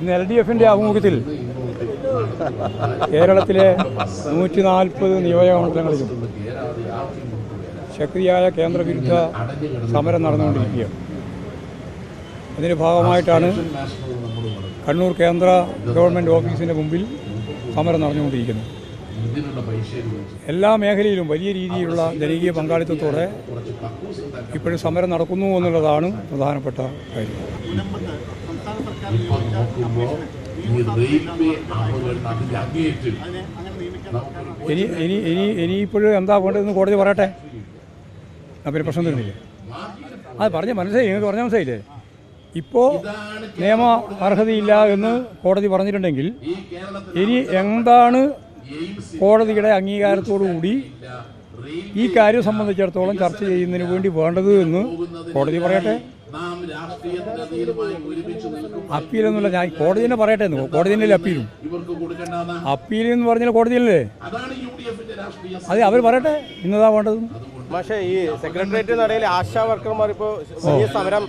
ഇന്ന് L D എഫിന്റെ ആഭിമുഖ്യത്തിൽ കേരളത്തിലെ നൂറ്റി നാൽപ്പത് നിയോജക മണ്ഡലങ്ങളിലും ശക്തിയായ കേന്ദ്രവിരുദ്ധ സമരം നടന്നുകൊണ്ടിരിക്കുകയാണ്. അതിന്റെ ഭാഗമായിട്ടാണ് കണ്ണൂർ കേന്ദ്ര ഗവൺമെന്റ് ഓഫീസിന്റെ മുമ്പിൽ സമരം നടന്നുകൊണ്ടിരിക്കുന്നത്. എല്ലാ മേഖലയിലും വലിയ രീതിയിലുള്ള ജനകീയ പങ്കാളിത്തത്തോടെ ഇപ്പോഴും സമരം നടക്കുന്നു എന്നുള്ളതാണ് പ്രധാനപ്പെട്ട കാര്യം. ഇനി ഇനി ഇനി ഇനിയിപ്പോഴും എന്താ വേണ്ടതെന്ന് കോടതി പറയട്ടെ? ആ പിന്നെ പ്രശ്നം തരുന്നില്ലേ അത് പറഞ്ഞ മനസ്സിലായി. നിങ്ങൾക്ക് പറഞ്ഞ മനസ്സിലായില്ലേ? ഇപ്പോൾ നിയമ അർഹതയില്ല എന്ന് കോടതി പറഞ്ഞിട്ടുണ്ടെങ്കിൽ ഇനി എന്താണ് കോടതിയുടെ അംഗീകാരത്തോടു കൂടി ഈ കാര്യം സംബന്ധിച്ചിടത്തോളം ചർച്ച ചെയ്യുന്നതിന് വേണ്ടി വേണ്ടത് എന്ന് കോടതി പറയട്ടെ? അപ്പീൽ എന്നുള്ള ഞാൻ കോടതി തന്നെ പറയട്ടെ എന്ന്. കോടതി തന്നെ അപ്പീലും? അപ്പീൽ എന്ന് പറഞ്ഞാൽ കോടതിയല്ലേ അതെ അവർ പറയട്ടെ. ഇന്നതാ വേണ്ടത്. പക്ഷേ ഈ സെക്രട്ടേറിയറ്റ് നടയിൽ ആശാ വർക്കർമാർ ഇപ്പോൾ വലിയ സമരം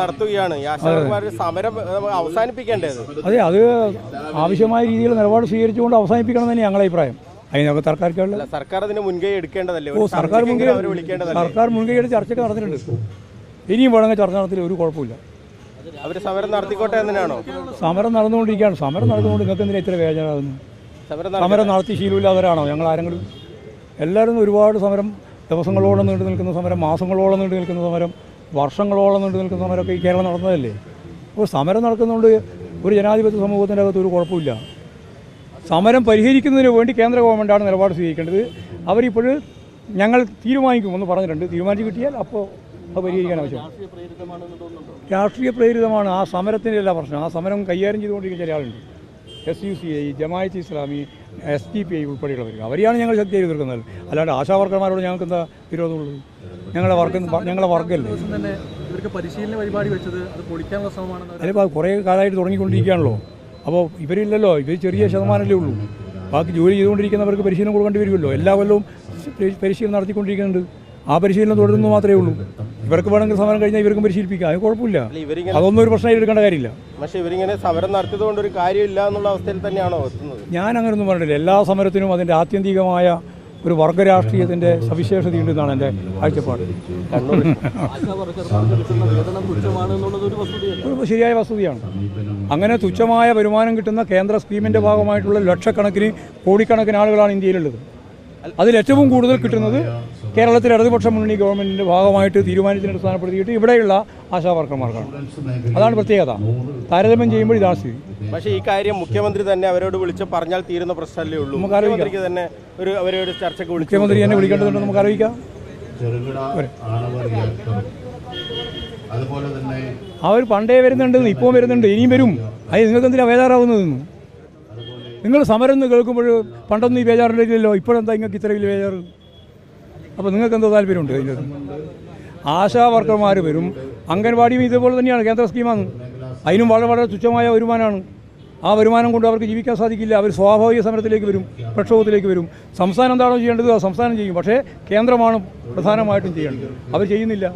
നടത്തുകയാണ്. ഈ ആശാ വർക്കർമാർ സമരം അവസാനിപ്പിക്കേണ്ടത്. അതെ അത് ആവശ്യമായ രീതിയിൽ നിലപാട് സ്വീകരിച്ചുകൊണ്ട് അവസാനിപ്പിക്കണം തന്നെ ഞങ്ങളുടെ അഭിപ്രായം. അതിനൊക്കെ തർക്കാർക്കുള്ള അല്ല സർക്കാർ അതിന് മുൻകൈ എടുക്കേണ്ടതല്ലേ? ഓ സർക്കാർ മുൻകൈ സർക്കാർ മുൻകൈയുടെ ചർച്ചയൊക്കെ നടന്നിട്ടുണ്ട്. ഇനിയും വേണമെങ്കിൽ ചർച്ച നടത്തില്ല ഒരു കുഴപ്പമില്ല. അവർ സമരം നടത്തിക്കോട്ടെ എന്നാണോ സമരം നടന്നുകൊണ്ടിരിക്കുകയാണ്. സമരം നടന്നുകൊണ്ട് നിങ്ങൾക്ക് എന്തിനാ ഇത്ര വേദനയാകുന്നു സമരം സമരം നടത്തി ശീലമില്ലാത്തവരാണോ? ഞങ്ങൾ ആരെങ്കിലും എല്ലാവരും ഒരുപാട് സമരം ദിവസങ്ങളോളം നീണ്ടു നിൽക്കുന്ന സമരം മാസങ്ങളോളം നീണ്ടു നിൽക്കുന്ന സമരം വർഷങ്ങളോളം നീണ്ടു നിൽക്കുന്ന സമരമൊക്കെ ഈ കേരളം നടന്നതല്ലേ? അപ്പോൾ സമരം നടക്കുന്നതുകൊണ്ട് ഒരു ജനാധിപത്യ സമൂഹത്തിന്റെ അകത്ത് ഒരു കുഴപ്പമില്ല. സമരം പരിഹരിക്കുന്നതിന് വേണ്ടി കേന്ദ്ര ഗവൺമെന്റാണ് നിലപാട് സ്വീകരിക്കേണ്ടത്. അവരിപ്പോൾ ഞങ്ങൾ തീരുമാനിക്കുമെന്ന് പറഞ്ഞിട്ടുണ്ട്. തീരുമാനിച്ച് കിട്ടിയാൽ അപ്പോൾ അത് പരിഹരിക്കാൻ ആവശ്യം രാഷ്ട്രീയ പ്രേരിതമാണ് ആ സമരത്തിന്റെ എല്ലാ പ്രശ്നം ആ സമരം കൈകാര്യം ചെയ്തുകൊണ്ടിരിക്കുന്ന ചില ആളുണ്ട്. S U C I Jamaat Islami S D P I ഉൾപ്പെടെയുള്ളവർ. അവരെയാണ് ഞങ്ങൾ ശക്തിയായി എതിർക്കുന്നത്. അല്ലാണ്ട് ആശാ വർക്കർമാരോട് ഞങ്ങൾക്ക് എന്താ വിരോധമുള്ളത്? ഞങ്ങളുടെ വർക്ക് ഞങ്ങളെ വർക്കല്ലേ പരിശീലന പരിപാടി വെച്ചത് അത് പൊളിക്കാനുള്ള ശ്രമമാണെന്ന് അവർ കുറേ കാലമായിട്ട് തുടങ്ങിക്കൊണ്ടിരിക്കുകയാണല്ലോ. അപ്പോൾ ഇവരില്ലല്ലോ ഇവർ ചെറിയ ശതമാനമല്ലേ ഉള്ളൂ. ബാക്കി ജോലി ചെയ്തുകൊണ്ടിരിക്കുന്നവർക്ക് പരിശീലനം കൊടുക്കേണ്ടി വരുമല്ലോ. എല്ലാ കൊല്ലവും പരിശീലനം നടത്തിക്കൊണ്ടിരിക്കുന്നുണ്ട്. ആ പരിശീലനം തുടരുന്നു മാത്രമേ ഉള്ളൂ. ഇവർക്ക് വേണമെങ്കിൽ സമരം കഴിഞ്ഞാൽ ഇവർക്കും പരിശീലിപ്പിക്കാം. അത് കുഴപ്പമില്ല. അതൊന്നും ഒരു പ്രശ്നമായി എടുക്കേണ്ട കാര്യമില്ല. പക്ഷേ ഇവരിങ്ങനെ സമരം നടത്തിയത് കൊണ്ട് ഒരു കാര്യമില്ല എന്നുള്ള അവസ്ഥയിൽ തന്നെയാണോ എത്തുന്നത്? ഞാൻ അങ്ങനെയൊന്നും പറഞ്ഞില്ല എല്ലാ സമരത്തിനും അതിന്റെ ആത്യന്തികമായ ഒരു വർഗ രാഷ്ട്രീയത്തിന്റെ സവിശേഷതയുണ്ടെന്നാണ് എന്റെ കാഴ്ചപ്പാട്. ശരിയായ വസ്തുതയാണ് അങ്ങനെ തുച്ഛമായ വരുമാനം കിട്ടുന്ന കേന്ദ്ര സ്കീമിന്റെ ഭാഗമായിട്ടുള്ള ലക്ഷക്കണക്കിന് കോടിക്കണക്കിന് ആളുകളാണ് ഇന്ത്യയിലുള്ളത്. അതിൽ ഏറ്റവും കൂടുതൽ കിട്ടുന്നത് കേരളത്തിലെ ഇടതുപക്ഷ മുന്നണി ഗവൺമെന്റിന്റെ ഭാഗമായിട്ട് തീരുമാനത്തിന് അടിസ്ഥാനപ്പെടുത്തിയിട്ട് ഇവിടെയുള്ള ആശാവർക്കർമാർക്കാണ്. അതാണ് പ്രത്യേകത. താരതമ്യം ചെയ്യുമ്പോൾ ഇതാണ് സ്ഥിതി. പക്ഷേ ഈ കാര്യം മുഖ്യമന്ത്രി തന്നെ അവരോട് വിളിച്ച് പറഞ്ഞാൽ തീരുന്ന പ്രശ്നമല്ലേ ഉള്ളൂ. നമുക്ക് ആലോചിക്കാം. മുഖ്യമന്ത്രിക്ക് തന്നെ ഒരു അവരോട് ചർച്ചയ്ക്ക് വിളിച്ചു മുഖ്യമന്ത്രി എന്നെ വിളിക്കേണ്ടതുണ്ട് നമുക്ക് അറിയിക്കാം. തന്നെ അവർ പണ്ടേ വരുന്നുണ്ട് ഇപ്പോൾ വരുന്നുണ്ട് ഇനിയും വരും. അത് നിങ്ങൾക്ക് എന്തിനാണ് ബേജാറാവുന്നതെന്ന്? നിങ്ങൾ സമരം എന്ന് കേൾക്കുമ്പോൾ പണ്ടൊന്നും ഈ ബേജാറുണ്ടായില്ലല്ലോ ഇപ്പോഴെന്താ നിങ്ങൾക്ക് ഇത്ര വലിയ ബേജാറ്? അപ്പോൾ നിങ്ങൾക്ക് എന്തോ താല്പര്യമുണ്ട് അതിന്റെ ആശാ വർക്കർമാർ വരും. അംഗൻവാടിയും ഇതുപോലെ തന്നെയാണ് കേന്ദ്ര സ്കീമാണ്. അതിനും വളരെ വളരെ തുച്ഛമായ വരുമാനമാണ്. ആ വരുമാനം കൊണ്ട് അവർക്ക് ജീവിക്കാൻ സാധിക്കില്ല. അവർ സ്വാഭാവിക സമരത്തിലേക്ക് വരും പ്രക്ഷോഭത്തിലേക്ക് വരും. സംസ്ഥാനം എന്താണോ ചെയ്യേണ്ടത് ആ സംസ്ഥാനം ചെയ്യും. പക്ഷേ കേന്ദ്രമാണ് പ്രധാനമായിട്ടും ചെയ്യേണ്ടത്. അവർ ചെയ്യുന്നില്ല.